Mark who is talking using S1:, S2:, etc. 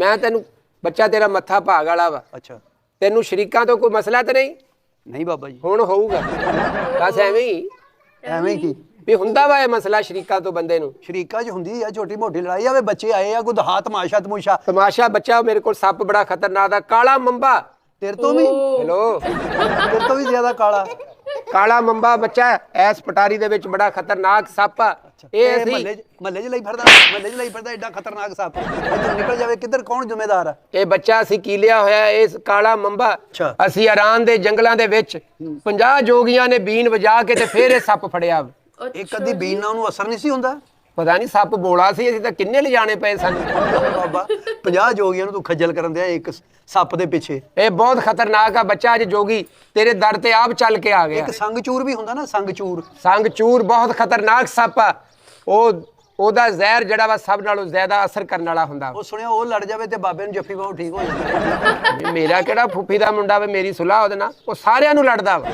S1: ਮੈਂ ਤੈਨੂੰ ਬੱਚਾ ਤੇਰਾ ਮੱਥਾ ਭਾਗ ਵਾਲਾ ਵਾ।
S2: ਅੱਛਾ।
S1: ਤੈਨੂੰ ਸ਼ਰੀਕਾਂ ਤੋਂ ਕੋਈ ਮਸਲਾ ਤੇ ਨਹੀਂ?
S2: ਨਹੀਂ ਬਾਬਾ ਜੀ।
S1: ਹੁਣ ਹੋਊਗਾ। ਬਸ ਐਵੇਂ ਹੀ।
S2: ਐਵੇਂ ਕੀ?
S1: ਵੀ ਹੁੰਦਾ ਵਾ ਇਹ ਮਸਲਾ ਸ਼ਰੀਕਾਂ ਤੋਂ ਬੰਦੇ ਨੂੰ।
S2: ਸ਼ਰੀਕਾ 'ਚ ਹੁੰਦੀ ਆ ਛੋਟੀ ਮੋਟੀ ਲੜਾਈ ਆਵੇ ਬੱਚੇ ਆਏ ਆ ਕੋਈ ਦਹਾ ਤਮਾਸ਼ਾ ਤਮੂਸ਼ਾ।
S1: ਤਮਾਸ਼ਾ ਬੱਚਾ ਮੇਰੇ ਕੋਲ ਸੱਪ ਬੜਾ ਖਤਰਨਾਕ ਦਾ ਕਾਲਾ ਮੰਬਾ।
S2: ਤੇਰੇ ਤੋਂ ਵੀ?
S1: ਹੈਲੋ।
S2: ਤੇਰੇ ਤੋਂ ਵੀ ਜ਼ਿਆਦਾ ਕਾਲਾ।
S1: ਕਾਲਾ ਮੰਬਾ ਬੱਚਾ ਐਸ ਪਟਾਰੀ ਦੇ ਵਿੱਚ ਬੜਾ ਖਤਰਨਾਕ ਸੱਪ ਆ। ਇਹ ਅਸੀਂ
S2: ਮਹੱਲੇ ਮਹੱਲੇ 'ਚ ਲਈ ਫਿਰਦਾ ਮਹੱਲੇ 'ਚ ਲਈ ਫਿਰਦਾ ਐਡਾ ਖਤਰਨਾਕ ਸੱਪ। ਇੱਥੋਂ ਨਿਕਲ ਜਾਵੇ ਕਿੱਧਰ ਕੌਣ ਜ਼ਿੰਮੇਦਾਰ ਆ?
S1: ਇਹ ਬੱਚਾ ਅਸੀਂ ਕੀਲਿਆ ਹੋਇਆ ਹੈ, ਇਸ ਕਾਲਾ ਮੰਬਾ।
S2: ਅੱਛਾ।
S1: ਅਸੀਂ ਇਰਾਨ ਦੇ ਜੰਗਲਾਂ ਦੇ ਵਿੱਚ 50 ਜੋਗੀਆਂ ਨੇ ਬੀਨ ਵਜਾ ਕੇ ਤੇ ਫੇਰ ਇਹ ਸੱਪ ਫੜਿਆ।
S2: ਇੱਕ ਅੱਧੀ ਬੀਨ ਨਾਲ ਉਹਨੂੰ ਅਸਰ ਨਹੀਂ ਸੀ ਹੁੰਦਾ?
S1: ਪਤਾ ਨਹੀਂ ਸੱਪ ਬੋਲਾ ਸੀ ਅਸੀਂ ਤਾਂ ਕਿੰਨੇ ਲਿਜਾਣੇ ਪਏ ਸਾਨੂੰ।
S2: ਬਾਬਾ 50 ਜੋਗੀਆਂ ਨੂੰ ਤੂੰ ਖੱਜਲ ਕਰਨ ਦਿਆ ਇੱਕ ਸੱਪ ਦੇ ਪਿੱਛੇ।
S1: ਇਹ ਬਹੁਤ ਖਤਰਨਾਕ ਆ ਬੱਚਾ ਅੱਜ ਜੋਗੀ ਤੇਰੇ ਦਰ ਤੇ ਆਪ ਚੱਲ ਕੇ ਆ ਗਿਆ।
S2: ਇੱਕ ਸੰਗ ਚੂਰ ਵੀ ਹੁੰਦਾ ਨਾ ਸੰਗ ਚੂਰ
S1: ਸੰਗ ਚੂਰ ਬਹੁਤ ਖਤਰਨਾਕ ਸੱਪ ਆ। ਉਹ ਉਹਦਾ ਜ਼ਹਿਰ ਜਿਹੜਾ ਵਾ ਸਭ ਨਾਲੋਂ ਜ਼ਿਆਦਾ ਅਸਰ ਕਰਨ ਵਾਲਾ ਹੁੰਦਾ
S2: ਉਹ ਸੁਣਿਆ ਉਹ ਲੜ ਜਾਵੇ ਤੇ ਬਾਬੇ ਨੂੰ ਜੱਫੀ ਪਾਉ ਠੀਕ ਹੋ ਜਾਂਦਾ
S1: ਮੇਰਾ ਕਿਹੜਾ ਫੁੱਫੀ ਦਾ ਮੁੰਡਾ ਵੇ ਮੇਰੀ ਸੁਲਾਹ ਉਹਦੇ ਨਾਲ। ਉਹ ਸਾਰਿਆਂ ਨੂੰ ਲੜਦਾ ਵਾ।